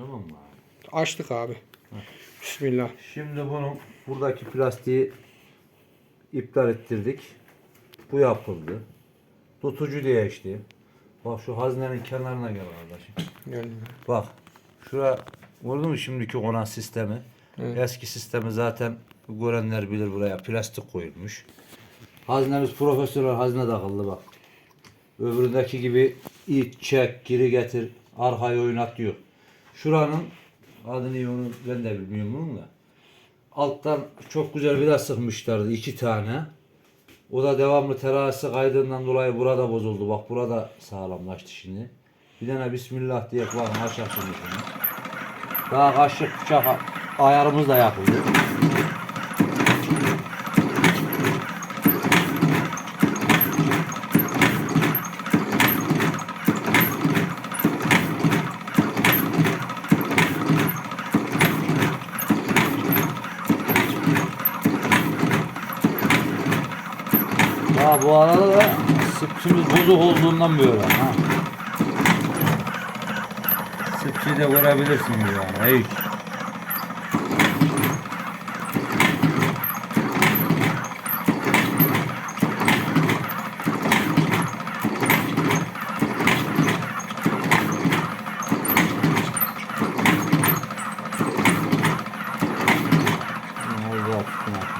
Tamam mı abi? Açtık abi. Bismillah. Şimdi bunun buradaki plastiği iptal ettirdik. Bu yapıldı. Tutucu değişti. Bak şu haznenin kenarına gel kardeşim. Yani, Bak şura oldu mu şimdiki konan sistemi? Evet. Eski sistemi zaten görenler bilir buraya plastik koyulmuş. Haznemiz profesyonel hazne takıldı bak. Öbüründeki gibi it, çek, geri getir, arkaya oynat diyor. Şuranın adını onu ben de bilmiyorum bunun da. Alttan çok güzel vida sıkmışlardı iki tane. O da devamlı terazisi kaydığından dolayı burada bozuldu. Bak burada sağlamlaştı şimdi. Bir tane bismillah diye şimdi şunu. Daha kaşık bıçak ayarımız da yapıldı. Ya bu arada da sıkçımız bozuk olduğundan böyle. Ha. Sıkçıyı da vurabilirsiniz yani. Hey. Thank you.